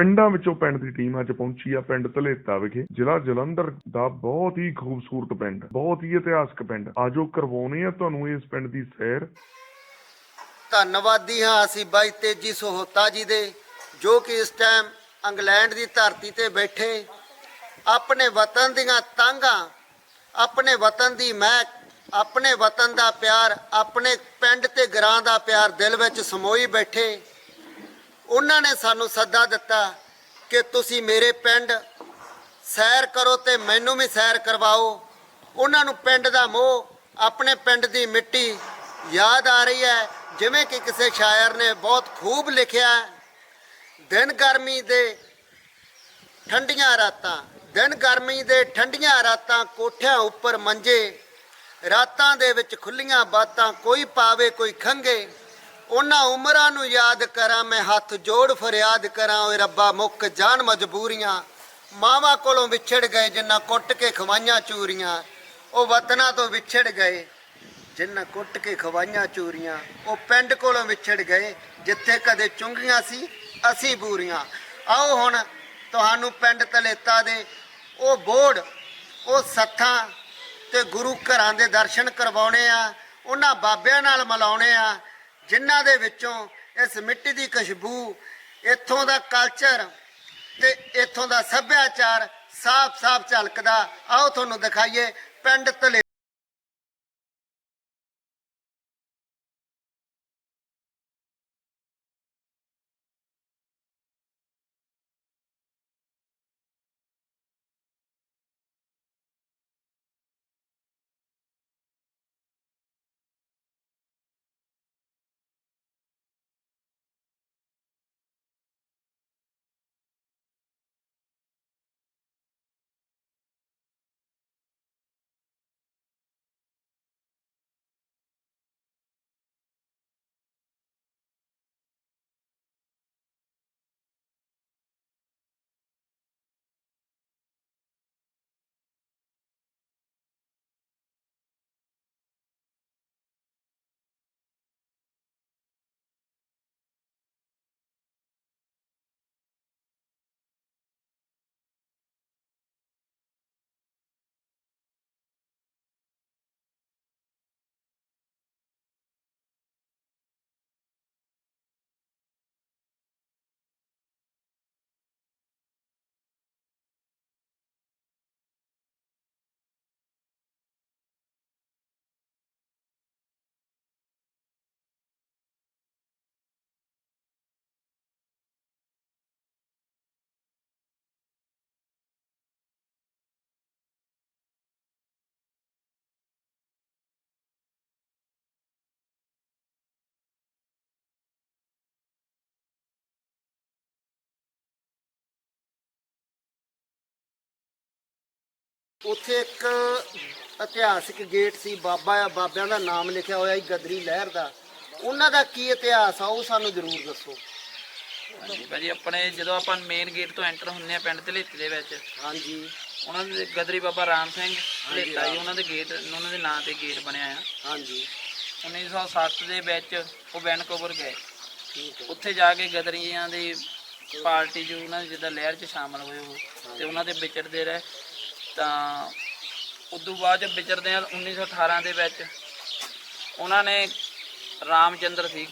ਪਿੰਡਾਂ ਵਿੱਚੋਂ ਪਿੰਡ ਦੀ ਟੀਮ ਅੱਜ ਪਹੁੰਚੀ ਆ ਪਿੰਡ ਧਲੇਤਾ ਵਿਖੇ। ਜ਼ਿਲ੍ਹਾ ਜਲੰਧਰ ਦਾ ਬਹੁਤ ਹੀ ਖੂਬਸੂਰਤ ਪਿੰਡ, ਬਹੁਤ ਹੀ ਇਤਿਹਾਸਕ ਪਿੰਡ। ਆਜੋ ਕਰਵਾਉਣੇ ਆ ਤੁਹਾਨੂੰ ਇਸ ਪਿੰਡ ਦੀ ਸੈਰ। ਧੰਨਵਾਦੀ ਹਾਂ ਅਸੀਂ ਬਾਈ ਤੇਜੀ ਸੋਹਤਾ ਜੀ ਦੇ, ਜੋ ਕਿ ਇਸ ਟਾਈਮ ਇੰਗਲੈਂਡ ਦੀ ਧਰਤੀ ਤੇ ਬੈਠੇ। ਆਪਣੇ ਵਤਨ ਦੀਆਂ ਤਾਂਘਾਂ, ਆਪਣੇ ਵਤਨ ਦੀ ਮਹਿਕ, ਆਪਣੇ ਵਤਨ ਦਾ ਪਿਆਰ, ਆਪਣੇ ਪਿੰਡ ਤੇ ਗਰਾਂ ਦਾ ਪਿਆਰ ਦਿਲ ਵਿੱਚ ਸਮੋਈ ਬੈਠੇ। ਉਹਨਾਂ ਨੇ ਸਾਨੂੰ ਸੱਦਾ ਦਿੱਤਾ ਕਿ ਤੁਸੀਂ ਮੇਰੇ ਪਿੰਡ ਸੈਰ ਕਰੋ ਤੇ ਮੈਨੂੰ ਵੀ ਸੈਰ ਕਰਵਾਓ। ਉਹਨਾਂ ਨੂੰ ਪਿੰਡ ਦਾ ਮੋਹ, ਆਪਣੇ ਪਿੰਡ ਦੀ ਮਿੱਟੀ ਯਾਦ ਆ ਰਹੀ ਹੈ। ਜਿਵੇਂ ਕਿ ਕਿਸੇ ਸ਼ਾਇਰ ਨੇ ਬਹੁਤ ਖੂਬ ਲਿਖਿਆ, ਦਿਨ ਗਰਮੀ ਦੇ ਠੰਡੀਆਂ ਰਾਤਾਂ, ਦਿਨ ਗਰਮੀ ਦੇ ਠੰਡੀਆਂ ਰਾਤਾਂ ਕੋਠਿਆਂ ਉੱਪਰ ਮੰਜੇ, ਰਾਤਾਂ ਦੇ ਵਿੱਚ ਖੁੱਲੀਆਂ ਬਾਤਾਂ ਕੋਈ ਪਾਵੇ ਕੋਈ ਖੰਗੇ ਉਹਨਾਂ ਉਮਰਾਂ ਨੂੰ ਯਾਦ ਕਰਾਂ, ਮੈਂ ਹੱਥ ਜੋੜ ਫਰਿਆਦ ਕਰਾਂ, ਓਏ ਰੱਬਾ ਮੁੱਕ ਜਾਣ ਮਜਬੂਰੀਆਂ। ਮਾਵਾਂ ਕੋਲੋਂ ਵਿਛੜ ਗਏ, ਜਿੰਨਾ ਕੁੱਟ ਕੇ ਖਵਾਈਆਂ ਚੂਰੀਆਂ। ਉਹ ਵਤਨਾਂ ਤੋਂ ਵਿਛੜ ਗਏ, ਜਿੰਨਾ ਕੁੱਟ ਕੇ ਖਵਾਈਆਂ ਚੂਰੀਆਂ। ਉਹ ਪਿੰਡ ਕੋਲੋਂ ਵਿਛੜ ਗਏ, ਜਿੱਥੇ ਕਦੇ ਚੁੰਗੀਆਂ ਸੀ, ਅਸੀਂ ਬੂਰੀਆਂ। ਆਓ ਹੁਣ ਤੁਹਾਨੂੰ ਪਿੰਡ ਤਲੇਤਾ ਦੇ ਉਹ ਬੋੜ, ਉਹ ਸੱਥਾਂ ਤੇ ਗੁਰੂ ਘਰਾਂ ਦੇ ਦਰਸ਼ਨ ਕਰਵਾਉਣੇ ਆ, ਉਹਨਾਂ ਬਾਬਿਆਂ ਨਾਲ ਮਿਲਾਉਣੇ ਆ। ਜਿਨ੍ਹਾਂ ਦੇ ਵਿੱਚੋਂ ਇਸ ਮਿੱਟੀ ਦੀ ਖੁਸ਼ਬੂ, ਇੱਥੋਂ ਦਾ ਕਲਚਰ ਤੇ ਇੱਥੋਂ ਦਾ ਸੱਭਿਆਚਾਰ ਸਾਫ਼-ਸਾਫ਼ ਝਲਕਦਾ। ਆਓ ਤੁਹਾਨੂੰ ਦਿਖਾਈਏ ਪਿੰਡ ਤਲੇ ਉੱਥੇ ਇੱਕ ਇਤਿਹਾਸਿਕ ਗੇਟ ਸੀ ਬਾਬਾ ਆ ਬਾਬਿਆਂ ਦਾ ਨਾਮ ਲਿਖਿਆ ਹੋਇਆ ਸੀ ਗਦਰੀ ਲਹਿਰ ਦਾ। ਉਹਨਾਂ ਦਾ ਕੀ ਇਤਿਹਾਸ ਆ ਉਹ ਸਾਨੂੰ ਜ਼ਰੂਰ ਦੱਸੋ। ਹਾਂਜੀ ਭਾਜੀ ਆਪਣੇ ਜਦੋਂ ਆਪਾਂ ਮੇਨ ਗੇਟ ਤੋਂ ਐਂਟਰ ਹੁੰਨੇ ਆ ਪਿੰਡ ਧਲੇਤੀ ਦੇ ਵਿੱਚ ਹਾਂਜੀ। ਉਹਨਾਂ ਦੇ ਗਦਰੀ ਬਾਬਾ ਰਾਮ ਸਿੰਘ ਧਲੇਤਾ ਜੀ ਉਹਨਾਂ ਦੇ ਗੇਟ ਉਹਨਾਂ ਦੇ ਨਾਂ ਤੇ ਗੇਟ ਬਣਿਆ ਆ। ਹਾਂਜੀ। 1907 ਦੇ ਵਿੱਚ ਉਹ ਵੈਨਕੂਵਰ ਗਏ। ਉੱਥੇ ਜਾ ਕੇ ਗਦਰੀਆਂ ਦੀ ਪਾਰਟੀ ਜੋ ਉਹਨਾਂ ਦੀ ਜਿੱਦਾਂ ਲਹਿਰ 'ਚ ਸ਼ਾਮਲ ਹੋਏ ਉਹ ਤੇ ਉਹਨਾਂ ਦੇ ਵਿਚਰਦੇ ਰਹੇ। ਤਾਂ ਉਦੋਂ ਬਾਅਦ ਜਦ ਵਿਚਰਦੇ ਆ 1918 ਦੇ ਵਿੱਚ। ਉਹਨਾਂ ਨੇ ਰਾਮਚੰਦਰ ਸੀ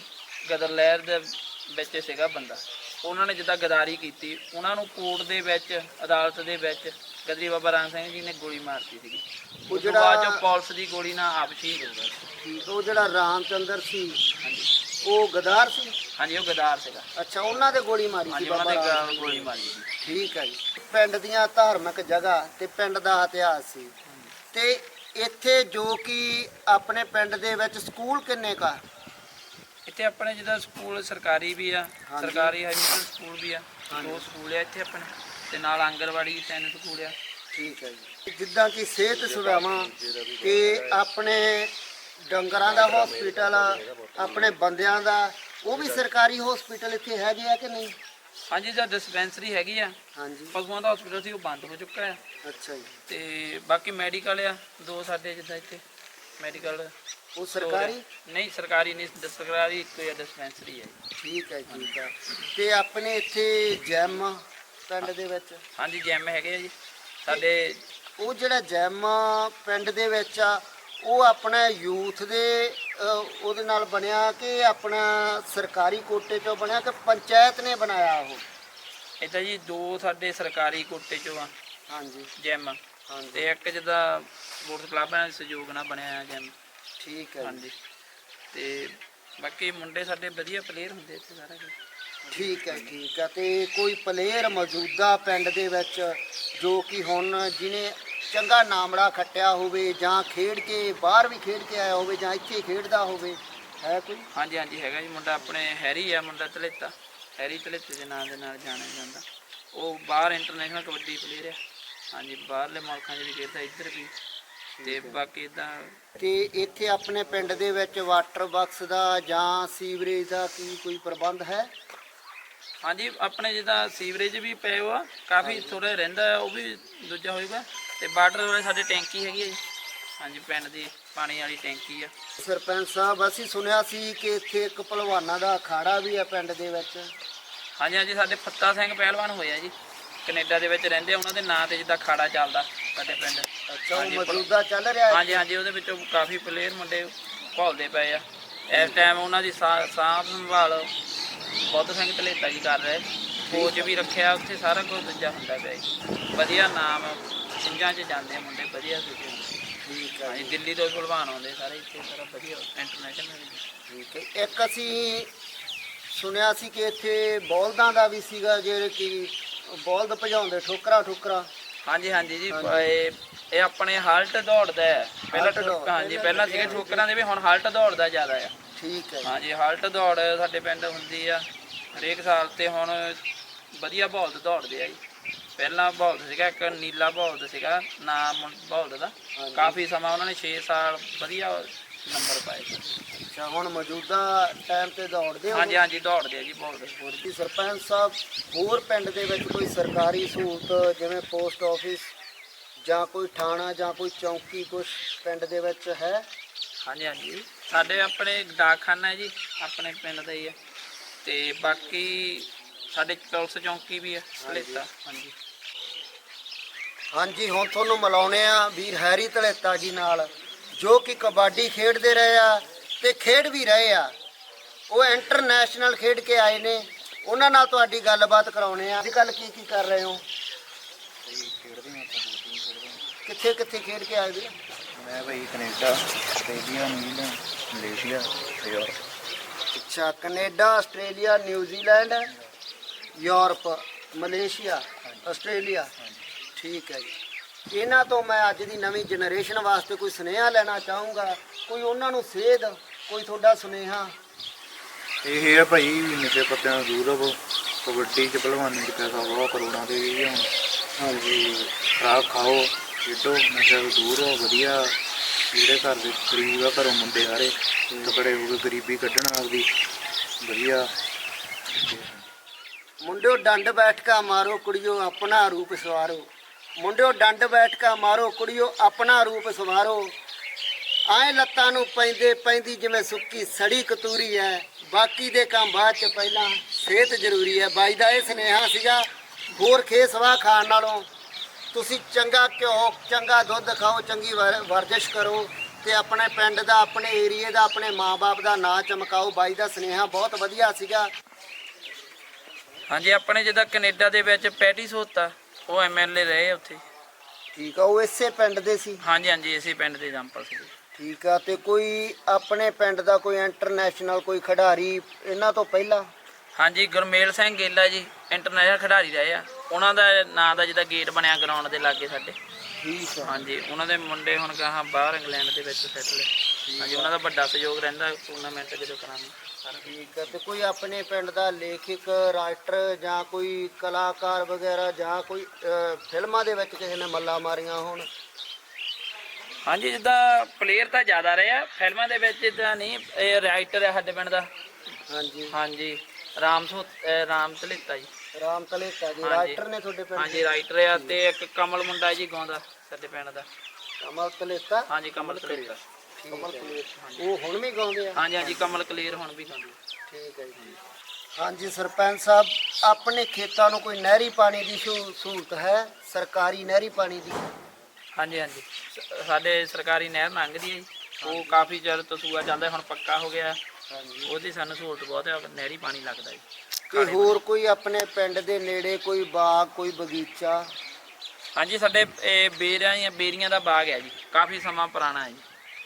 ਗਦਰ ਲਹਿਰ ਦੇ ਵਿੱਚ ਸੀਗਾ ਬੰਦਾ। ਉਹਨਾਂ ਨੇ ਜਿੱਦਾਂ ਗਦਾਰੀ ਕੀਤੀ ਉਹਨਾਂ ਨੂੰ ਕੋਰਟ ਦੇ ਵਿੱਚ ਅਦਾਲਤ ਦੇ ਵਿੱਚ ਗਦਰੀ ਬਾਬਾ ਰਾਮ ਸਿੰਘ ਜੀ ਨੇ ਗੋਲੀ ਮਾਰਤੀ ਸੀਗੀ। ਉਹ ਜਿਹੜਾ ਬਾਅਦ ਚ ਪੁਲਿਸ ਦੀ ਗੋਲੀ ਨਾਲ ਆਪ ਸ਼ਹੀਦ ਹੋ ਗਿਆ ਠੀਕ ਉਹ ਜਿਹੜਾ ਰਾਮਚੰਦਰ ਸੀ ਉਹ ਗਦਾਰ ਸੀ? ਹਾਂਜੀ ਉਹ ਗਦਾਰ ਸੀਗਾ। ਅੱਛਾ ਉਹਨਾਂ ਦੇ ਗੋਲੀ ਮਾਰੀ ਸੀ ਹਾਂਜੀ ਉਹਨਾਂ ਰਾਮ ਗ- ਗੋਲੀ ਮਾਰੀ ਸੀ। ਠੀਕ ਹੈ ਜੀ। ਪਿੰਡ ਦੀਆਂ ਧਾਰਮਿਕ ਜਗ੍ਹਾ ਤੇ ਪਿੰਡ ਦਾ ਇਤਿਹਾਸ ਸੀ। ਤੇ ਇੱਥੇ ਜੋ ਕਿ ਆਪਣੇ ਪਿੰਡ ਦੇ ਵਿੱਚ ਸਕੂਲ ਕਿੰਨੇ ਕਾ ਇੱਥੇ ਆਪਣੇ ਜਿਹਦਾ ਸਕੂਲ ਸਰਕਾਰੀ ਵੀ ਆ ਹਾਂਜੀ। ਸਰਕਾਰੀ ਹਾਈ ਮਿਡਲ ਸਕੂਲ ਵੀ ਆ। ਦੋ ਸਕੂਲ ਆ ਇੱਥੇ ਆਪਣੇ ਤੇ ਨਾਲ ਆਂਗਣਵਾੜੀ ਤਿੰਨ ਸਕੂਲ ਆ। ਠੀਕ ਹੈ ਜੀ। ਜਿੱਦਾਂ ਕਿ ਸਿਹਤ ਸੁਵਿਧਾਵਾਂ ਕਿ ਆਪਣੇ ਡੰਗਰਾਂ ਦਾ ਹਸਪੀਟਲ ਆਪਣੇ ਬੰਦਿਆਂ ਦਾ ਉਹ ਵੀ ਸਰਕਾਰੀ ਹਸਪੀਟਲ ਇੱਥੇ ਹੈਗੇ ਆ ਕਿ ਨਹੀਂ? ਹਾਂਜੀ ਜਿਹੜਾ ਡਿਸਪੈਂਸਰੀ ਹੈਗੀ ਆ। ਹਾਂਜੀ। ਪਸ਼ੂਆਂ ਦਾ ਹਸਪੀਟਲ ਸੀ ਉਹ ਬੰਦ ਹੋ ਚੁੱਕਾ ਹੈ ਅੱਛਾ ਜੀ। ਤੇ ਬਾਕੀ ਮੈਡੀਕਲ ਆ ਦੋ ਸਾਡੇ ਜਿੱਦਾਂ ਇੱਥੇ ਮੈਡੀਕਲ ਉਹ ਸਰਕਾਰੀ? ਨਹੀਂ ਸਰਕਾਰੀ ਨਹੀਂ ਸਰਕਾਰੀ ਇੱਕੋ ਹੀ ਡਿਸਪੈਂਸਰੀ ਹੈ। ਠੀਕ ਹੈ ਠੀਕ ਹੈ। ਤੇ ਆਪਣੇ ਇੱਥੇ ਜੈਮ ਪਿੰਡ ਦੇ ਵਿੱਚ? ਹਾਂਜੀ ਜਿਮ ਹੈਗੇ ਆ ਜੀ। ਸਾਡੇ ਉਹ ਜਿਹੜਾ ਜੈਮ ਪਿੰਡ ਦੇ ਵਿੱਚ ਆ ਉਹ ਆਪਣਾ ਯੂਥ ਦੇ ਉਹਦੇ ਨਾਲ ਬਣਿਆ ਕਿ ਆਪਣਾ ਸਰਕਾਰੀ ਕੋਟੇ ਚੋਂ ਬਣਿਆ ਕਿ ਪੰਚਾਇਤ ਨੇ ਬਣਾਇਆ ਉਹ? ਇਹ ਤਾਂ ਜੀ ਦੋ ਸਾਡੇ ਸਰਕਾਰੀ ਕੋਟੇ ਚੋਂ ਆ। ਹਾਂਜੀ। ਜਿਮ। ਹਾਂਜੀ। ਤੇ ਇੱਕ ਜਿਹਦਾ ਸਪੋਰਟਸ ਕਲੱਬ ਨਾਲ ਸਹਿਯੋਗ ਨਾਲ ਬਣਿਆ ਜਿਮ। ਠੀਕ ਹੈ। ਹਾਂਜੀ। ਤੇ ਬਾਕੀ ਮੁੰਡੇ ਸਾਡੇ ਵਧੀਆ ਪਲੇਅਰ ਹੁੰਦੇ ਇੱਥੇ ਸਾਰਾ ਕੁਝ। ਠੀਕ ਹੈ ਠੀਕ ਹੈ। ਤੇ ਕੋਈ ਪਲੇਅਰ ਮੌਜੂਦਾ ਪਿੰਡ ਦੇ ਵਿੱਚ ਜੋ ਕਿ ਹੁਣ ਜਿਹਨੇ ਚੰਗਾ ਨਾਮੜਾ ਖੱਟਿਆ ਹੋਵੇ ਜਾਂ ਖੇਡ ਕੇ ਬਾਹਰ ਵੀ ਖੇਡ ਕੇ ਆਇਆ ਹੋਵੇ ਜਾਂ ਇੱਥੇ ਖੇਡਦਾ ਹੋਵੇ ਹੈ ਕੋਈ? ਹਾਂਜੀ ਹਾਂਜੀ ਹੈਗਾ ਜੀ ਮੁੰਡਾ ਆਪਣੇ ਹੈਰੀ ਆ ਮੁੰਡਾ ਤਲੇਤਾ। ਹੈਰੀ ਤਲੇਤੇ ਦੇ ਨਾਂ ਦੇ ਨਾਲ ਜਾਣਿਆ ਜਾਂਦਾ। ਉਹ ਬਾਹਰ ਇੰਟਰਨੈਸ਼ਨਲ ਕਬੱਡੀ ਪਲੇਅਰ ਆ। ਹਾਂਜੀ ਬਾਹਰਲੇ ਮੁਲਕਾਂ 'ਚ ਵੀ ਖੇਡਦਾ ਇੱਧਰ ਵੀ। ਤੇ ਬਾਕੀ ਇਦਾਂ ਤੇ ਇੱਥੇ ਆਪਣੇ ਪਿੰਡ ਦੇ ਵਿੱਚ ਵਾਟਰ ਬਾਕਸ ਦਾ ਜਾਂ ਸੀਵਰੇਜ ਦਾ ਕੀ ਕੋਈ ਪ੍ਰਬੰਧ ਹੈ? ਹਾਂਜੀ ਆਪਣੇ ਜਿੱਦਾਂ ਸੀਵਰੇਜ ਵੀ ਪਏ ਹੋ ਆ ਕਾਫੀ ਥੋੜਾ ਰਹਿੰਦਾ ਉਹ ਵੀ ਦੂਜਾ ਹੋਏਗਾ ਤੇ ਵਾਟਰ ਵਾਲੇ ਸਾਡੇ ਟੈਂਕੀ ਹੈਗੀ ਆ ਜੀ। ਹਾਂਜੀ ਪਿੰਡ ਦੀ ਪਾਣੀ ਵਾਲੀ ਟੈਂਕੀ ਆ। ਸਰਪੰਚ ਸਾਹਿਬ ਅਸੀਂ ਸੁਣਿਆ ਸੀ ਕਿ ਇੱਥੇ ਇੱਕ ਪਹਿਲਵਾਨਾਂ ਦਾ ਅਖਾੜਾ ਵੀ ਹੈ ਪਿੰਡ ਦੇ ਵਿੱਚ। ਹਾਂਜੀ ਹਾਂਜੀ ਸਾਡੇ ਫੱਤਾ ਸਿੰਘ ਪਹਿਲਵਾਨ ਹੋਏ ਆ ਜੀ। ਕੈਨੇਡਾ ਦੇ ਵਿੱਚ ਰਹਿੰਦੇ ਆ ਉਹਨਾਂ ਦੇ ਨਾਂ ਤੇ ਜਿੱਦਾਂ ਖਾੜਾ ਚੱਲਦਾ ਸਾਡੇ ਪਿੰਡ। ਅੱਛਾ ਉਹ ਹਾਂਜੀ, ਪਰ- ਮੌਜੂਦਾ ਚੱਲ ਰਿਹਾ ਹੈ ਹਾਂਜੀ ਹਾਂਜੀ ਉਹਦੇ ਵਿੱਚੋਂ ਕਾਫੀ ਪਲੇਅਰ ਮੁੰਡੇ ਘੋਲਦੇ ਪਏ ਆ। ਇਸ ਟਾਈਮ ਉਹਨਾਂ ਦੀ ਸਾ- ਸਾਂਭ ਸੰਭਾਲ ਬੁੱਧ ਸਿੰਘ ਧਲੇਤਾ ਜੀ ਕਰ ਰਹੇ। ਕੋਚ ਵੀ ਰੱਖਿਆ ਉੱਥੇ ਸਾਰਾ ਕੁਝ ਦੂਜਾ ਹੁੰਦਾ ਪਿਆ ਜੀ। ਵਧੀਆ ਨਾਮ ਸਿੰਘਾਂ 'ਚ ਜਾਂਦੇ ਆ ਮੁੰਡੇ ਵਧੀਆ ਦੂਜੇ ਠੀਕ ਹੈ ਹਾਂਜੀ ਦਿੱਲੀ ਤੋਂ ਭਲਵਾਨ ਆਉਂਦੇ ਸਾਰੇ ਇੱਥੇ ਸਾਰਾ ਵਧੀਆ ਇੰਟਰਨੈਸ਼ਨਲ ਠੀਕ ਹੈ ਇੱਕ ਅਸੀਂ ਸੁਣਿਆ ਸੀ ਕਿ ਇੱਥੇ ਬੌਲਦਾਂ ਦਾ ਵੀ ਸੀਗਾ ਜਿਹੜੇ ਕਿ ਬੌਲਦ ਭਜਾਉਂਦੇ ਠੋਕਰਾ ਠੋਕਰਾ। ਹਾਂਜੀ ਹਾਂਜੀ ਜੀ। ਇਹ ਇਹ ਆਪਣੇ ਹਾਲਟ ਦੌੜਦਾ ਹੈ। ਪਹਿਲਾਂ। ਹਾਂਜੀ ਪਹਿਲਾਂ ਸੀਗੇ ਠੋਕਰਾਂ ਦੇ ਵੀ ਹੁਣ ਹਾਲਟ ਦੌੜਦਾ ਜ਼ਿਆਦਾ ਆ। ਠੀਕ ਹੈ ਜੀ। ਹਾਂਜੀ ਹਾਲਟ ਦੌੜ ਸਾਡੇ ਪਿੰਡ ਹੁੰਦੀ ਆ। ਹਰੇਕ ਸਾਲ ਤੇ ਹੁਣ ਵਧੀਆ ਬੌਲਦ ਦੌੜਦੇ ਆ ਜੀ। ਪਹਿਲਾਂ ਬੌਲਦ ਸੀਗਾ ਇੱਕ ਨੀਲਾ ਬੌਲਦ ਸੀਗਾ ਨਾਮ ਬੌਲਦ ਦਾ। ਹਾਂਜੀ। ਕਾਫੀ ਸਮਾਂ ਉਹਨਾਂ ਨੇ 6 ਸਾਲ ਵਧੀਆ ਨੰਬਰ ਪਾਏ ਸੀ। ਅੱਛਾ ਹੁਣ ਮੌਜੂਦਾ ਟਾਈਮ ਤੇ ਦੌੜਦੇ ਹੋ? ਹਾਂਜੀ ਹਾਂਜੀ ਦੌੜਦੇ ਆ ਜੀ ਬੌਲਦ। ਹੋਰ ਕੀ ਸਰਪੰਚ ਸਾਹਿਬ ਹੋਰ ਪਿੰਡ ਦੇ ਵਿੱਚ ਕੋਈ ਸਰਕਾਰੀ ਸਹੂਲਤ ਜਿਵੇਂ ਪੋਸਟ ਆਫਿਸ ਜਾਂ ਕੋਈ ਥਾਣਾ ਜਾਂ ਕੋਈ ਚੌਂਕੀ ਕੁਛ ਪਿੰਡ ਦੇ ਵਿੱਚ ਹੈ? ਹਾਂਜੀ ਹਾਂਜੀ। ਸਾਡੇ ਆਪਣੇ ਡਾਕਖਾਨਾ ਜੀ ਆਪਣੇ ਪਿੰਡ ਦਾ ਹੀ ਹੈ। ਤੇ ਬਾਕੀ ਸਾਡੇ ਪੁਲਿਸ ਚੌਂਕੀ ਵੀ ਹੈ ਸਲੇਤਾ। ਹਾਂਜੀ। ਹਾਂਜੀ ਹੁਣ ਤੁਹਾਨੂੰ ਮਿਲਾਉਣੇ ਆ ਵੀਰ ਹੈਰੀ ਧਲੇਤਾ ਜੀ ਨਾਲ ਜੋ ਕਿ ਕਬੱਡੀ ਖੇਡਦੇ ਰਹੇ ਆ ਤੇ ਖੇਡ ਵੀ ਰਹੇ ਆ। ਉਹ ਇੰਟਰਨੈਸ਼ਨਲ ਖੇਡ ਕੇ ਆਏ ਨੇ। ਉਹਨਾਂ ਨਾਲ ਤੁਹਾਡੀ ਗੱਲਬਾਤ ਕਰਾਉਣੇ ਆ। ਅੱਜ ਕੱਲ ਕੀ ਕੀ ਕਰ ਰਹੇ ਹੋ? ਕਿੱਥੇ ਕਿੱਥੇ ਖੇਡ ਕੇ ਆਏ ਵੀਰ? ਮੈਂ ਭਾਈ Canada Australia New Zealand. Malaysia Europe. ਅੱਛਾ Canada Australia New Zealand Europe Malaysia Australia. ਠੀਕ ਹੈ ਜੀ। ਇਹਨਾਂ ਤੋਂ ਮੈਂ ਅੱਜ ਦੀ ਨਵੀਂ ਜਨਰੇਸ਼ਨ ਵਾਸਤੇ ਕੋਈ ਸੁਨੇਹਾ ਲੈਣਾ ਚਾਹੂੰਗਾ। ਕੋਈ ਉਹਨਾਂ ਨੂੰ ਸੇਧ ਕੋਈ ਤੁਹਾਡਾ ਸੁਨੇਹਾ? ਇਹ ਹੈ ਭਾਈ ਨਸ਼ੇ ਪੱਤਿਆਂ ਤੋਂ ਦੂਰ ਰਹੋ। ਕਬੱਡੀ ਚ ਭਲਵਾਨੀ ਚ ਪੈਸਾ ਬਹੁਤ ਕਰੋੜਾਂ ਦੇ ਵੀ ਹੁਣ ਹਾਂਜੀ। ਖਰਾਬ ਖਾਓ ਖੇਡੋ ਨਸ਼ੇ ਤੋਂ ਦੂਰ ਰਹੋ ਵਧੀਆ। ਜਿਹੜੇ ਘਰ ਦੇ ਗਰੀਬ ਆ, ਘਰੋਂ ਮੁੰਡੇ ਆ ਤਕੜੇ ਹੋ ਕੇ ਗਰੀਬੀ ਕੱਢਣ ਆਪਦੀ। ਵਧੀਆ। ਮੁੰਡਿਓ, ਡੰਡ ਬੈਠਕਾ ਮਾਰੋ, ਕੁੜੀਓ, ਆਪਣਾ ਰੂਪ ਸਵਾਰੋ। ਮੁੰਡਿਓ, ਡੰਡ ਬੈਠਕਾ ਮਾਰੋ, ਕੁੜੀਓ, ਆਪਣਾ ਰੂਪ ਸਵਾਰੋ। ਆਏ ਲੱਤਾਂ ਨੂੰ ਪੈਂਦੇ ਪੈਂਦੀ ਜਿਵੇਂ ਸੁੱਕੀ ਸੜੀ ਕਤੂਰੀ ਹੈ ਬਾਕੀ ਦੇ ਕੰਮ ਬਾਅਦ ਚ ਪਹਿਲਾਂ ਸਿਹਤ ਜ਼ਰੂਰੀ ਹੈ ਬਾਈ ਦਾ ਇਹ ਸੁਨੇਹਾ ਸੀਗਾ, ਹੋਰ ਖੇਸਵਾ ਖਾਣ ਨਾਲੋਂ ਤੁਸੀਂ ਚੰਗਾ ਘਿਓ ਚੰਗਾ ਦੁੱਧ ਖਾਓ ਚੰਗੀ ਵਰ- ਵਰਜਿਸ਼ ਕਰੋ ਤੇ ਆਪਣੇ ਪਿੰਡ ਦਾ ਆਪਣੇ ਏਰੀਏ ਦਾ ਆਪਣੇ ਮਾਪੇ ਦਾ ਨਾਂ ਚਮਕਾਓ। ਬਾਈ ਦਾ ਸੁਨੇਹਾ ਬਹੁਤ ਵਧੀਆ ਸੀਗਾ। ਹਾਂਜੀ ਆਪਣੇ ਜਿੱਦਾਂ ਕੈਨੇਡਾ ਦੇ ਵਿੱਚ ਪੈਟਿਸ ਹੋਤਾ ਉਹ ਐਮਐਲਏ ਰਹੇ ਆ ਉੱਥੇ। ਠੀਕ ਆ ਉਹ ਇਸੇ ਪਿੰਡ ਦੇ ਸੀ? ਹਾਂਜੀ ਹਾਂਜੀ ਇਸੇ ਪਿੰਡ ਦੇ ਜੰਪਲ ਸੀ ਠੀਕ ਆ ਤੇ ਕੋਈ ਆਪਣੇ ਪਿੰਡ ਦਾ ਕੋਈ ਇੰਟਰਨੈਸ਼ਨਲ ਕੋਈ ਖਿਡਾਰੀ ਇਹਨਾਂ ਤੋਂ ਪਹਿਲਾਂ? ਹਾਂਜੀ ਗੁਰਮੇਲ ਸਿੰਘ ਗੇਲਾ ਜੀ ਇੰਟਰਨੈਸ਼ਨਲ ਖਿਡਾਰੀ ਰਹੇ ਆ। ਉਹਨਾਂ ਦਾ ਨਾਂ ਦਾ ਜਿੱਦਾਂ ਗੇਟ ਬਣਿਆ ਗਰਾਊਂਡ ਦੇ ਲਾਗੇ ਸਾਡੇ। ਠੀਕ ਆ। ਹਾਂਜੀ ਉਹਨਾਂ ਦੇ ਮੁੰਡੇ ਹੁਣ ਗਾਹਾਂ ਬਾਹਰ ਇੰਗਲੈਂਡ ਦੇ ਵਿੱਚ ਸੈਟਲ ਹਾਂਜੀ ਉਹਨਾਂ ਦਾ ਵੱਡਾ ਸਹਿਯੋਗ ਰਹਿੰਦਾ ਟੂਰਨਾਮੈਂਟ ਜਦੋਂ ਸਾਰਾ ਠੀਕ ਆ ਤੇ ਕੋਈ ਆਪਣੇ ਪਿੰਡ ਦਾ ਲੇਖਕ ਰਾਈਟਰ ਜਾਂ ਕੋਈ ਕਲਾਕਾਰ ਵਗੈਰਾ ਜਾਂ ਕੋਈ ਅਹ, ਫਿਲਮਾਂ ਦੇ ਵਿੱਚ ਕਿਸੇ ਨੇ ਮੱਲਾ ਮਾਰੀਆਂ ਹੋਣ? ਹਾਂਜੀ ਜਿੱਦਾਂ ਪਲੇਅਰ ਤਾਂ ਜ਼ਿਆਦਾ ਰਹੇ ਆ ਫਿਲਮਾਂ ਦੇ ਵਿੱਚ ਇਦਾਂ ਨਹੀਂ ਇਹ ਰਾਈਟਰ ਹੈ ਸਾਡੇ ਪਿੰਡ ਦਾ। ਹਾਂਜੀ। ਹਾਂਜੀ ਰਾਮ ਸੋ ਅਹ ਰਾਮ ਤਲੇਤਾ ਜੀ। ਰਾਮ ਕਲੇਤਾ ਜੀ ਹਾਂਜੀ। ਰਾਈਟਰ ਨੇ ਤੁਹਾਡੇ ਪਿੰਡ ਹਾਂਜੀ ਰਾਈਟਰ ਆ ਤੇ ਇੱਕ ਕਮਲ ਮੁੰਡਾ ਜੀ ਗਾਉਂਦਾ ਸਾਡੇ ਪਿੰਡ ਦਾ। ਕਮਲ ਕਲੇਤਾ ਹਾਂਜੀ ਕਮਲ ਤਲੇਤਾ ਉਹ ਹੁਣ ਵੀ ਗਾਉਂਦੇ ਆ? ਹਾਂਜੀ ਹਾਂਜੀ ਕਮਲ ਕਲੀਅਰ ਹੁਣ ਵੀ ਗਾਉਂਦੇ ਠੀਕ ਹੈ ਜੀ। ਹਾਂਜੀ ਸਰਪੰਚ ਸਾਹਿਬ ਆਪਣੇ ਖੇਤਾਂ ਨੂੰ ਕੋਈ ਨਹਿਰੀ ਪਾਣੀ ਦੀ ਸਹੂ- ਸਹੂਲਤ ਹੈ? ਸਰਕਾਰੀ ਨਹਿਰੀ ਪਾਣੀ ਦੀ? ਹਾਂਜੀ ਹਾਂਜੀ। ਸ- ਸਾਡੇ ਸਰਕਾਰੀ ਨਹਿਰ ਲੰਘਦੀ ਹੈ ਜੀ। ਉਹ ਕਾਫੀ ਚਿਰ ਤੋਂ ਸੂਆ ਚੱਲਦਾ ਹੁਣ ਪੱਕਾ ਹੋ ਗਿਆ। ਉਹਦੀ ਸਾਨੂੰ ਸਹੂਲਤ ਬਹੁਤ ਹੈ ਨਹਿਰੀ ਪਾਣੀ ਲੱਗਦਾ ਜੀ। ਕਿ ਹੋਰ ਕੋਈ ਆਪਣੇ ਪਿੰਡ ਦੇ ਨੇੜੇ ਕੋਈ ਬਾਗ ਕੋਈ ਬਗੀਚਾ? ਹਾਂਜੀ ਸਾਡੇ ਇਹ ਬੇਰੀਆਂ ਜਾਂ ਬੇਰੀਆਂ ਦਾ ਬਾਗ ਹੈ ਜੀ। ਕਾਫੀ ਸਮਾਂ ਪੁਰਾਣਾ ਹੈ ਜੀ।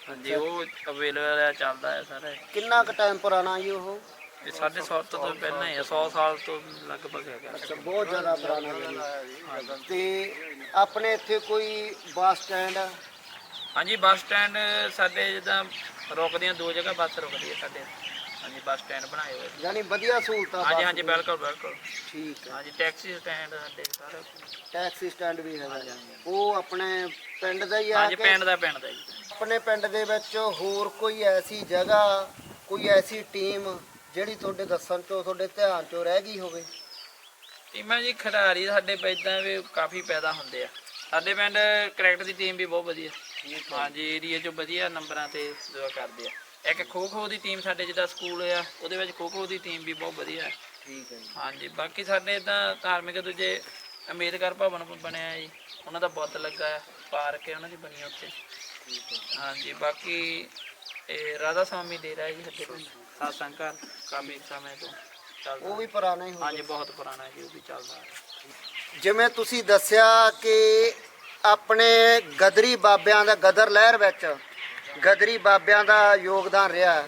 ਹਾਂਜੀ ਉਹ ਅਵੇਲੇਬਲ ਚੱਲਦਾ ਹੈ ਸਾਰਾ। ਕਿੰਨਾ ਕੁ ਟਾਈਮ ਪੁਰਾਣਾ ਜੀ ਉਹ? ਇਹ ਸਾਡੇ 100 ਤੋਂ ਪਹਿਲਾਂ ਹੀ ਹੈ 100 ਸਾਲ ਤੋਂ ਲਗਭਗ ਹੈਗਾ। ਅੱਛਾ ਬਹੁਤ ਜ਼ਿਆਦਾ ਪੁਰਾਣਾ ਹੈ ਜੀ। ਤੇ ਆਪਣੇ ਇੱਥੇ ਕੋਈ ਬੱਸ ਸਟੈਂਡ ਹਾਂਜੀ ਬੱਸ ਸਟੈਂਡ ਸਾਡੇ ਜਿੱਦਾਂ ਰੁਕਦੀਆਂ ਦੋ ਜਗ੍ਹਾ ਬੱਸ ਰੁਕਦੀ ਹੈ ਸਾਡੇ ਹਾਂਜੀ ਬੱਸ ਸਟੈਂਡ ਬਣਾਏ ਹੋਏ। ਯਾਨੀ ਵਧੀਆ ਸਹੂਲਤਾਂ ਹਾਂਜੀ ਹਾਂਜੀ। ਬਿਲਕੁਲ ਬਿਲਕੁਲ। ਠੀਕ ਹੈ। ਹਾਂਜੀ ਟੈਕਸੀ ਸਟੈਂਡ ਸਾਡੇ ਸਾਰੇ ਟੈਕਸੀ ਸਟੈਂਡ ਵੀ ਹੈਗਾ। ਉਹ ਆਪਣੇ ਪਿੰਡ ਦਾ ਹੀ ਆ ਹਾਂਜੀ ਪਿੰਡ ਦਾ ਪਿੰਡ ਦਾ ਜੀ। ਆਪਣੇ ਪਿੰਡ ਦੇ ਵਿੱਚ ਹੋਰ ਕੋਈ ਐਸੀ ਜਗ੍ਹਾ ਕੋਈ ਐਸੀ ਟੀਮ ਜਿਹੜੀ ਤੁਹਾਡੇ ਦੱਸਣ ਚੋਂ ਤੁਹਾਡੇ ਧਿਆਨ ਚੋਂ ਰਹਿ ਗਈ ਹੋਵੇ? ਟੀਮਾਂ ਜੀ ਖਿਡਾਰੀ ਸਾਡੇ ਪੈਦਾਂ ਵੀ ਕਾਫੀ ਪੈਦਾ ਹੁੰਦੇ ਆ। ਸਾਡੇ ਪਿੰਡ ਕ੍ਰਿਕਟ ਦੀ ਟੀਮ ਵੀ ਬਹੁਤ ਵਧੀਆ। ਹਾਂਜੀ ਏਰੀਆ 'ਚੋਂ ਵਧੀਆ ਨੰਬਰਾਂ ਤੇ ਦੁਆ ਕਰਦੇ ਆ। ਇੱਕ ਖੋ ਖੋ ਦੀ ਟੀਮ ਸਾਡੇ ਜਿੱਦਾਂ ਸਕੂਲ ਆ ਉਹਦੇ ਵਿੱਚ ਖੋ ਖੋ ਦੀ ਟੀਮ ਵੀ ਬਹੁਤ ਵਧੀਆ ਹੈ। ਠੀਕ ਹੈ ਜੀ। ਹਾਂਜੀ ਬਾਕੀ ਸਾਡੇ ਇਦਾਂ ਧਾਰਮਿਕ ਦੂਜੇ ਅੰਬੇਦਕਰ ਭਵਨ ਬਣਿਆ ਜੀ। ਉਹਨਾਂ ਦਾ ਬੁੱਤ ਲੱਗਾ ਹੈ ਪਾਰਕ ਹੈ ਉਹਨਾਂ ਦੀ ਬਣੀ ਉੱਥੇ। ਹਾਂਜੀ ਬਾਕੀ ਇਹ ਰਾਧਾ ਸਵਾਮੀ ਦੇ ਰਿਹਾ ਜੀ ਸਾਡੇ ਕੋਲ। ਸਾਸੰਗ ਘਰ ਕਾਫੀ ਸਮੇਂ ਤੋਂ ਚੱਲਦਾ। ਉਹ ਵੀ ਪੁਰਾਣਾ ਹੀ ਹਾਂਜੀ ਬਹੁਤ ਪੁਰਾਣਾ ਜੀ ਉਹ ਵੀ ਚੱਲਦਾ ਆ ਰਿਹਾ ਜਿਵੇਂ ਤੁਸੀਂ ਦੱਸਿਆ ਕਿ ਆਪਣੇ ਗਦਰੀ ਬਾਬਿਆਂ ਦਾ ਗਦਰ ਲਹਿਰ ਵਿੱਚ ਗਦਰੀ ਬਾਬਿਆਂ ਦਾ ਯੋਗਦਾਨ ਰਿਹਾ।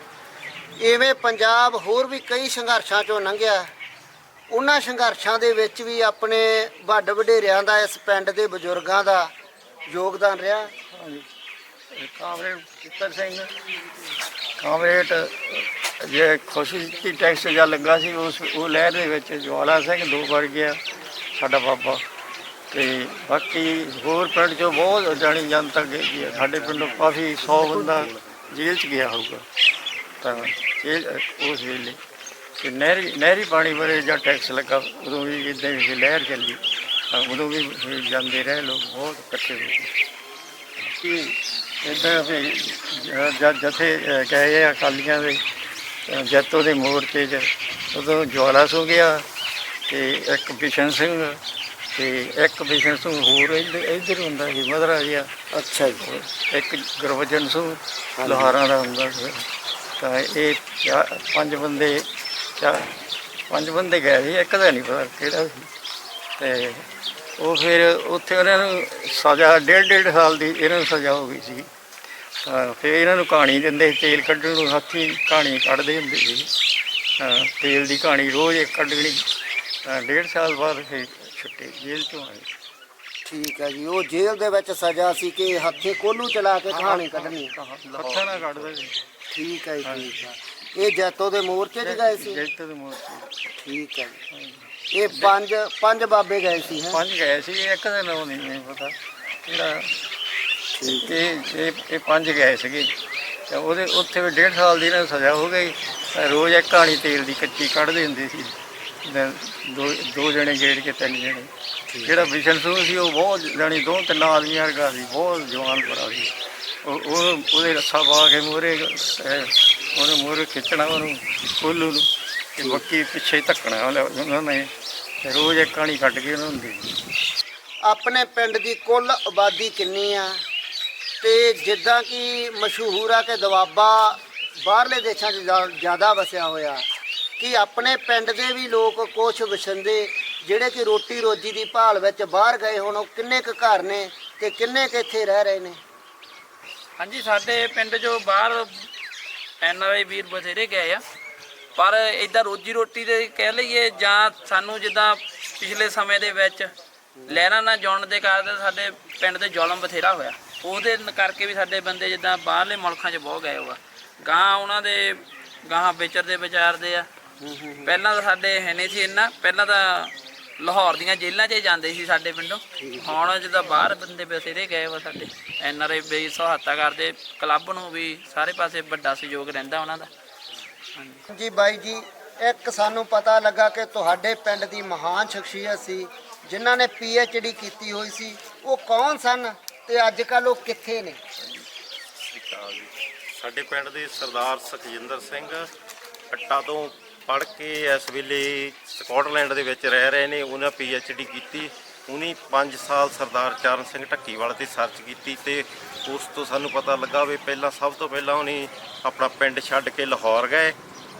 ਇਵੇਂ ਪੰਜਾਬ ਹੋਰ ਵੀ ਕਈ ਸੰਘਰਸ਼ਾਂ ਚੋਂ ਲੰਘਿਆ। ਉਹਨਾਂ ਸੰਘਰਸ਼ਾਂ ਦੇ ਵਿੱਚ ਵੀ ਆਪਣੇ ਵੱਡ ਵਡੇਰਿਆਂ ਦਾ, ਇਸ ਪਿੰਡ ਦੇ ਬਜ਼ੁਰਗਾਂ ਦਾ ਯੋਗਦਾਨ ਰਿਹਾ। ਕਾਮਰੇਡ ਚਿੱਤਰ ਸਿੰਘ ਕਾਮਰੇਡ ਜੇ ਖੁਸ਼ੀ ਦੀ ਟੈਕਸ ਜਾਂ ਲੱਗਾ ਸੀ, ਉਸ, ਉਹ ਲਹਿਰ ਦੇ ਵਿੱਚ ਜਵਾਲਾ ਸਿੰਘ ਦੋ ਵੜ ਗਿਆ, ਸਾਡਾ ਬਾਬਾ। ਤੇ ਬਾਕੀ ਹੋਰ ਪਿੰਡ ਚੋਂ ਬਹੁਤ ਜਾਣੀ ਜਨਤਾ ਗਈ ਹੈ ਸਾਡੇ ਪਿੰਡੋਂ ਕਾਫੀ 100 ਬੰਦਾ ਜੇਲ੍ਹ ਚ ਗਿਆ ਹੋਊਗਾ। ਤਾਂ ਇਹ ਉਸ ਵੇਲੇ। ਤੇ ਨਹਿਰੀ ਨਹਿਰੀ ਪਾਣੀ ਬਾਰੇ ਜਾਂ ਟੈਕਸ ਲੱਗਾ ਉਦੋਂ ਵੀ ਇਦਾਂ ਹੀ ਲਹਿਰ ਚੱਲੀ। ਤਾਂ ਉਦੋਂ ਵੀ ਜਾਂਦੇ ਰਹੇ ਲੋਕ ਬਹੁਤ ਇਕੱਠੇ ਹੋਏ ਕੇ ਕਿ ਇਦਾਂ ਵੀ ਜਦ ਜਥੇ ਅਹ, ਗਏ ਆ ਅਕਾਲੀਆਂ ਦੇ ਅਹ, ਜੈਤੋ ਦੇ ਮੋਰਚੇ 'ਚ ਉਦੋਂ ਜਵਾਲਾ ਸੋ ਗਿਆ ਤੇ ਇੱਕ ਬਿਸ਼ਨ ਸਿੰਘ ਤੇ ਇੱਕ ਬਿਸ਼ਨ ਸਿੰਘ ਹੋਰ ਇੱਧਰ ਇੱਧਰ ਹੁੰਦਾ ਸੀ ਮਧਰਾ ਜਿਹਾ। ਅੱਛਾ ਜੀ। ਇੱਕ ਗੁਰਬਚਨ ਸਿੰਘ ਲੋਹਾਰਾਂ ਦਾ ਹੁੰਦਾ ਸੀ। ਤਾਂ ਇਹ ਚਾ- ਪੰਜ ਬੰਦੇ ਚਾ- ਪੰਜ ਬੰਦੇ ਗਏ ਸੀ ਇੱਕ ਦਾ ਨਹੀਂ ਪਤਾ ਕਿਹੜਾ ਸੀ। ਤੇ ਉਹ ਫਿਰ ਉੱਥੇ ਉਹਨਾਂ ਨੂੰ ਸਜ਼ਾ ਡੇਢ ਡੇਢ ਸਾਲ ਦੀ ਇਹਨਾਂ ਨੂੰ ਸਜ਼ਾ ਹੋ ਗਈ ਸੀ। ਤਾਂ ਫਿਰ ਇਹਨਾਂ ਨੂੰ ਕਹਾਣੀ ਦਿੰਦੇ ਸੀ ਤੇਲ ਕੱਢਣ ਨੂੰ ਹੱਥੀਂ ਕਹਾਣੀ ਕੱਢਦੇ ਹੁੰਦੇ ਸੀ। ਤੇਲ ਦੀ ਕਹਾਣੀ ਰੋਜ਼ ਇੱਕ ਕੱਢਣੀ। ਤਾਂ ਡੇਢ ਸਾਲ ਬਾਅਦ ਫਿਰ ਛੁੱਟੇ ਜੇਲ੍ਹ ਤੋਂ ਆਏ ਠੀਕ ਹੈ ਜੀ ਉਹ ਜੇਲ੍ਹ ਦੇ ਵਿੱਚ ਸਜ਼ਾ ਸੀ ਕਿ ਹੱਥੇ ਕੋਲੂ ਚਲਾ ਕੇ ਕਹਾਣੀ ਕੱਢਣੀ ਹੈ। ਹੱਥਾਂ ਨਾਲ ਕੱਢਦੇ ਸੀ ਠੀਕ ਹੈ ਜੀ ਠੀਕ ਹੈ। ਇਹ ਜੈਤੋ ਦੇ ਮੋਰਚੇ 'ਚ ਗਏ ਸੀ? ਜੈਤੋ ਦੇ ਮੋਰਚੇ ਠੀਕ ਹੈ ਜੀ। ਇਹ ਪੰਜ ਪੰਜ ਬਾਬੇ ਗਏ ਸੀ ਹੈਂ? ਪੰਜ ਗਏ ਸੀ ਇੱਕ ਦਾ ਨਾਮ ਨਹੀਂ ਮੈਨੂੰ ਪਤਾ। ਕਿਹੜਾ ਇਹ ਇਹ ਇਹ ਪੰਜ ਗਏ ਸੀਗੇ। ਤੇ ਉਹਦੇ ਉੱਥੇ ਵੀ ਡੇਢ ਸਾਲ ਦੀ ਨਾ ਸਜ਼ਾ ਹੋ ਗਈ। ਰੋਜ਼ ਇੱਕ ਕਹਾਣੀ ਤੇਲ ਦੀ ਕੱਚੀ ਕੱਢਦੇ ਹੁੰਦੇ ਸੀ। ਦੋ ਦੋ ਜਣੇ ਗੇੜ ਕੇ ਤਿੰਨ ਜਣੇ। ਜਿਹੜਾ ਵਿਸ਼ਨ ਸਿੰਘ ਸੀ ਉਹ ਬਹੁਤ ਜਾਣੀ ਦੋ ਤਿੰਨ ਆਦਮੀਆਂ ਵਰਗਾ ਸੀ ਬਹੁਤ ਜਵਾਨ ਬੜਾ ਸੀ। ਉਹ ਉਹ ਉਹਦੇ ਰੱਸਾ ਪਾ ਕੇ ਮੂਹਰੇ ਉਹਨੇ ਮੂਹਰੇ ਖਿੱਚਣਾ ਉਹਨੂੰ ਕੋਲੂ ਨੂੰ ਤੇ ਬੱਕੀ ਪਿੱਛੇ ਧੱਕਣਾ ਉਹਨੇ- ਨੇ ਤੇ ਰੋਜ਼ ਇੱਕ ਕਹਾਣੀ ਕੱਢ ਕੇ ਉਹਨਾਂ ਨੂੰ ਦੇਣੀ ਆਪਣੇ ਪਿੰਡ ਦੀ ਕੁੱਲ ਆਬਾਦੀ ਕਿੰਨੀ ਆ? ਤੇ ਜਿੱਦਾਂ ਕਿ ਮਸ਼ਹੂਰ ਆ ਕਿ ਦਵਾਬਾ ਬਾਹਰਲੇ ਦੇਸ਼ਾਂ 'ਚ ਜ਼ਿਆ- ਜ਼ਿਆਦਾ ਵਸਿਆ ਹੋਇਆ। ਕਿ ਆਪਣੇ ਪਿੰਡ ਦੇ ਵੀ ਲੋਕ ਕੁਛ ਵਸੰਦੇ ਜਿਹੜੇ ਕਿ ਰੋਟੀ ਰੋਜੀ ਦੀ ਭਾਲ ਵਿੱਚ ਬਾਹਰ ਗਏ ਹੁਣ, ਉਹ ਕਿੰਨੇ ਕੁ ਘਰ ਨੇ ਤੇ ਕਿੰਨੇ ਕੁ ਇੱਥੇ ਰਹਿ ਰਹੇ ਨੇ? ਹਾਂਜੀ, ਸਾਡੇ ਪਿੰਡ ਚੋਂ ਬਾਹਰ ਐਨ ਆਰ ਆਈ ਵੀਰ ਬਥੇਰੇ ਗਏ ਆ। ਪਰ ਇਦਾਂ ਰੋਜੀ ਰੋਟੀ ਦੇ ਕਹਿ ਲਈਏ ਜਾਂ ਸਾਨੂੰ ਜਿੱਦਾਂ ਪਿਛਲੇ ਸਮੇਂ ਦੇ ਵਿੱਚ ਲਹਿਰਾਂ ਨਾਲ ਜੁੜਨ ਦੇ ਕਾਰਨ ਸਾਡੇ ਪਿੰਡ ਦੇ ਜ਼ੁਲਮ ਬਥੇਰਾ ਹੋਇਆ। ਉਹਦੇ ਕਰਕੇ ਵੀ ਸਾਡੇ ਬੰਦੇ ਜਿੱਦਾਂ ਬਾਹਰਲੇ ਮੁਲਕਾਂ 'ਚ ਬਹੁਤ ਗਏ ਹੋਆ ਗਾਂ ਉਹਨਾਂ ਦੇ, ਗਾਹਾਂ ਵਿਚਰਦੇ ਵਿਚਾਰਦੇ ਆ। ਪਹਿਲਾਂ ਤਾਂ ਸਾਡੇ ਹੈ ਨਹੀਂ ਸੀ ਇੰਨਾ ਪਹਿਲਾਂ ਤਾਂ ਲਾਹੌਰ ਦੀਆਂ ਜੇਲ੍ਹਾਂ 'ਚ ਹੀ ਜਾਂਦੇ ਸੀ ਸਾਡੇ ਪਿੰਡੋਂ। ਹੁਣ ਜਿੱਦਾਂ ਬਾਹਰ ਬੰਦੇ ਬਥੇਰੇ ਗਏ ਵਾ ਸਾਡੇ ਐਨ ਆਰ ਆਈ ਵੀ ਸਹਾਇਤਾ ਕਰਦੇ ਕਲੱਬ ਨੂੰ ਵੀ ਸਾਰੇ ਪਾਸੇ ਵੱਡਾ ਸਹਿਯੋਗ ਰਹਿੰਦਾ ਉਹਨਾਂ ਦਾ। ਜੀ ਬਾਈ ਜੀ ਇੱਕ ਸਾਨੂੰ ਪਤਾ ਲੱਗਾ ਕਿ ਤੁਹਾਡੇ ਪਿੰਡ ਦੀ ਮਹਾਨ ਸ਼ਖਸੀਅਤ ਸੀ ਜਿਨ੍ਹਾਂ ਨੇ ਪੀ ਐਚ ਡੀ ਕੀਤੀ ਹੋਈ ਸੀ ਉਹ ਕੌਣ ਸਨ ਤੇ ਅੱਜ ਕੱਲ ਉਹ ਕਿੱਥੇ ਨੇ? ਸਾਡੇ ਪਿੰਡ ਦੇ ਸਰਦਾਰ ਸੁਖਜਿੰਦਰ ਸਿੰਘ ਅੱਟਾ ਤੋਂ ਪੜ੍ਹ ਕੇ ਇਸ ਵੇਲੇ ਸਕਾਟਲੈਂਡ ਦੇ ਵਿੱਚ ਰਹਿ ਰਹੇ ਨੇ, ਉਹਨਾਂ ਡੀ ਕੀਤੀ, ਉਹਨੇ 5 ਸਾਲ ਸਰਦਾਰ ਚਰਨ ਸਿੰਘ ਢੱਕੀਵਾਲ ਤੇ ਸਰਚ ਕੀਤੀ ਤੇ ਉਸ ਤੋਂ ਸਾਨੂੰ ਪਤਾ ਲੱਗਾ ਵੀ ਪਹਿਲਾਂ ਸਭ ਤੋਂ ਪਹਿਲਾਂ ਉਹਨੇ ਆਪਣਾ ਪਿੰਡ ਛੱਡ ਕੇ ਲਾਹੌਰ ਗਏ।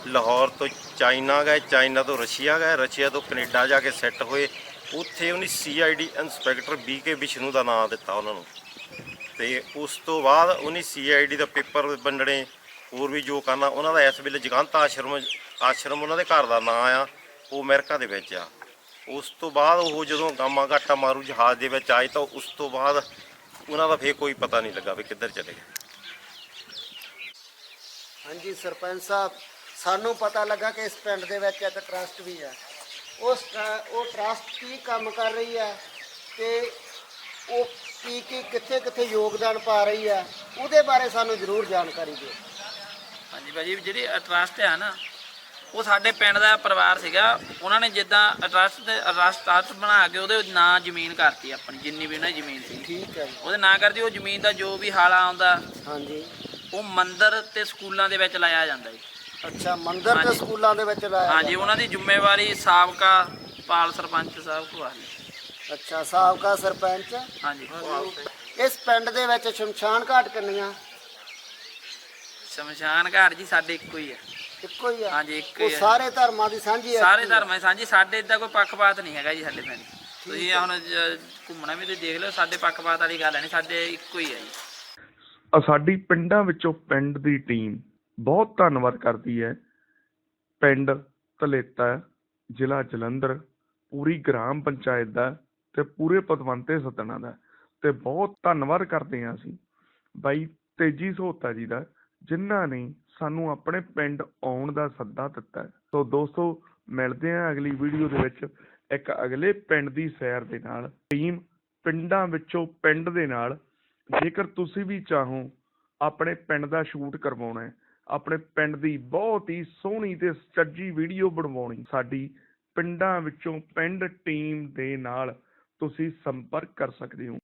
ਲਾਹੌਰ ਤੋਂ ਚਾਈਨਾ ਗਏ, ਚਾਈਨਾ ਤੋਂ ਰਸ਼ੀਆ ਗਏ, ਰਸ਼ੀਆ ਤੋਂ ਕੈਨੇਡਾ ਜਾ ਕੇ ਸੈੱਟ ਹੋਏ। ਉੱਥੇ ਉਹਨੇ ਸੀਆਈਡੀ ਇੰਸਪੈਕਟਰ ਬੀਕੇ ਵਿਸ਼ਨੂੰ ਦਾ ਨਾਮ ਦਿੱਤਾ ਉਹਨਾਂ ਨੂੰ। ਤੇ ਉਸ ਤੋਂ ਬਾਅਦ ਉਹਨੇ ਸੀਆਈਡੀ ਦਾ ਪੇਪਰ ਵੰਡਣੇ, ਹੋਰ ਵੀ ਜੋ ਕਰਨਾ, ਉਹਨਾਂ ਦਾ ਇਸ ਵੇਲੇ ਜਗਾਂਤਾ ਆਸ਼ਰਮ ਆਸ਼ਰਮ ਉਹਨਾਂ ਦੇ ਘਰ ਦਾ ਨਾਂ ਆ ਉਹ ਅਮਰੀਕਾ ਦੇ ਵਿੱਚ ਆ। ਉਸ ਤੋਂ ਬਾਅਦ ਉਹ ਜਦੋਂ ਗਾਮਾ ਘਾਟਾ ਮਾਰੂ ਜਹਾਜ਼ ਦੇ ਵਿੱਚ ਆਏ ਤਾਂ ਉਸ ਤੋਂ ਬਾਅਦ ਉਹਨਾਂ ਦਾ ਫੇਰ ਕੋਈ ਪਤਾ ਨਹੀਂ ਲੱਗਾ ਵੀ ਕਿੱਧਰ ਚਲੇ ਗਏ। ਹਾਂਜੀ ਸਰਪੰਚ ਸਾਹਿਬ ਸਾਨੂੰ ਪਤਾ ਲੱਗਾ ਕਿ ਇਸ ਪਿੰਡ ਦੇ ਵਿੱਚ ਇੱਕ ਟਰਸਟ ਵੀ ਹੈ ਉਸ ਉਹ ਟਰਸਟ ਕੀ ਕੰਮ ਕਰ ਰਹੀ ਹੈ ਤੇ ਉਹ ਕੀ ਕੀ ਕਿੱਥੇ ਕਿੱਥੇ ਯੋਗਦਾਨ ਪਾ ਰਹੀ ਹੈ ਉਹਦੇ ਬਾਰੇ ਸਾਨੂੰ ਜ਼ਰੂਰ ਜਾਣਕਾਰੀ ਦਿਓ। ਹਾਂਜੀ ਭਾਜੀ ਜਿਹੜੀ ਟਰਸਟ ਆ ਨਾ ਉਹ ਸਾਡੇ ਪਿੰਡ ਦਾ ਪਰਿਵਾਰ ਸੀਗਾ। ਉਹਨਾਂ ਨੇ ਜਿੱਦਾਂ ਟਰਸਟ ਦੇ ਟਰਸਟ ਬਣਾ ਕੇ ਉਹਦੇ ਨਾਂ ਜ਼ਮੀਨ ਕਰਤੀ ਆਪਣੀ ਜਿੰਨੀ ਵੀ ਉਹਨਾਂ ਦੀ ਜ਼ਮੀਨ ਸੀ। ਠੀਕ ਹੈ ਜੀ। ਉਹਦੇ ਨਾਂ ਕਰਦੀ ਉਹ ਜ਼ਮੀਨ ਦਾ ਜੋ ਵੀ ਹਾਲਾ ਆਉਂਦਾ ਹਾਂਜੀ। ਉਹ ਮੰਦਿਰ ਤੇ ਸਕੂਲਾਂ ਦੇ ਵਿੱਚ ਲਾਇਆ ਜਾਂਦਾ ਜੀ। ਅੱਛਾ ਮੰਦਿਰ ਤੇ ਹਾਂਜੀ। ਸਕੂਲਾਂ ਦੇ ਵਿੱਚ ਲਾਇਆ ਹਾਂਜੀ। ਉਹਨਾਂ ਦੀ ਜ਼ਿੰਮੇਵਾਰੀ ਸਾਬਕਾ ਪਾਲ ਸਰਪੰਚ ਸਾਹਿਬ ਕੋਲ ਆ ਜੀ ਅੱਛਾ ਸਾਬਕਾ ਸਰਪੰਚ? ਹਾਂਜੀ ਇਸ ਪਿੰਡ ਦੇ ਵਿੱਚ ਸ਼ਮਸ਼ਾਨ ਘਾਟ ਕਿੰਨੀਆਂ? ਸ਼ਮਸ਼ਾਨ ਘਾਟ ਜੀ ਸਾਡੇ ਇੱਕੋ ਹੀ ਆ। ਇੱਕੋ ਹੀ ਆ। ਹਾਂਜੀ ਇੱਕੋ ਉਹ ਹੀ ਆ। ਸਾਰੇ ਧਰਮਾਂ ਦੀ ਸਾਂਝੀ ਹੈ ਸਾਰੇ ਧਰਮਾਂ 'ਚ ਸਾਂਝੀ ਸਾਡੇ ਇਦਾਂ ਕੋਈ ਪੱਖਪਾਤ ਨਹੀਂ ਹੈਗਾ ਜੀ ਸਾਡੇ ਪਿੰਡ। ਤੁਸੀਂ ਹੁਣ ਜ- ਘੁੰਮਣਾ ਵੀ ਤੇ ਦੇਖ ਲਿਓ ਸਾਡੇ ਪੱਖਪਾਤ ਵਾਲੀ ਗੱਲ ਨਹੀਂ ਸਾਡੇ ਇੱਕੋ ਹੀ ਆ ਜੀ। ਅ ਸਾਡੀ ਪਿੰਡਾਂ ਵਿੱਚੋਂ ਪਿੰਡ ਦੀ ਟੀਮ ਬਹੁਤ ਧੰਨਵਾਦ ਕਰਦੀ ਹੈ। ਪਿੰਡ ਧਲੇਤਾ ਜ਼ਿਲ੍ਹਾ ਜਲੰਧਰ ਪੂਰੀ ਗ੍ਰਾਮ ਪੰਚਾਇਤ ਦਾ ਤੇ ਪੂਰੇ ਪਤਵੰਤੇ ਸੱਦਣਾ ਦਾ ਤੇ ਬਹੁਤ ਧੰਨਵਾਦ ਕਰਦੇ ਹਾਂ ਅਸੀਂ। ਬਾਈ ਤੇਜੀ ਸੋਤਾ ਜੀ ਦਾ ਜਿਨ੍ਹਾਂ ਨੇ ਸਾਨੂੰ ਆਪਣੇ ਪਿੰਡ ਆਉਣ ਦਾ ਸੱਦਾ ਦਿੱਤਾ ਹੈ। ਸੋ ਦੋਸਤੋ, ਮਿਲਦੇ ਹਾਂ ਅਗਲੀ ਵੀਡੀਓ ਦੇ ਵਿੱਚ ਇੱਕ ਅਗਲੇ ਪਿੰਡ ਦੀ ਸੈਰ ਦੇ ਨਾਲ। ਟੀਮ ਪਿੰਡਾਂ ਵਿੱਚੋਂ ਪਿੰਡ ਦੇ ਨਾਲ। ਜੇਕਰ ਤੁਸੀਂ ਵੀ ਚਾਹੋ, ਆਪਣੇ ਪਿੰਡ ਦਾ ਸ਼ੂਟ ਕਰਵਾਉਣਾ ਹੈ। ਆਪਣੇ ਪਿੰਡ ਦੀ ਬਹੁਤ ਹੀ ਸੋਹਣੀ ਤੇ ਸੱਜੀ ਵੀਡੀਓ ਬਣਵਾਉਣੀ। ਸਾਡੀ ਪਿੰਡਾਂ ਵਿੱਚੋਂ ਪਿੰਡ ਟੀਮ ਦੇ ਨਾਲ ਤੁਸੀਂ ਸੰਪਰਕ ਕਰ ਸਕਦੇ ਹੋ।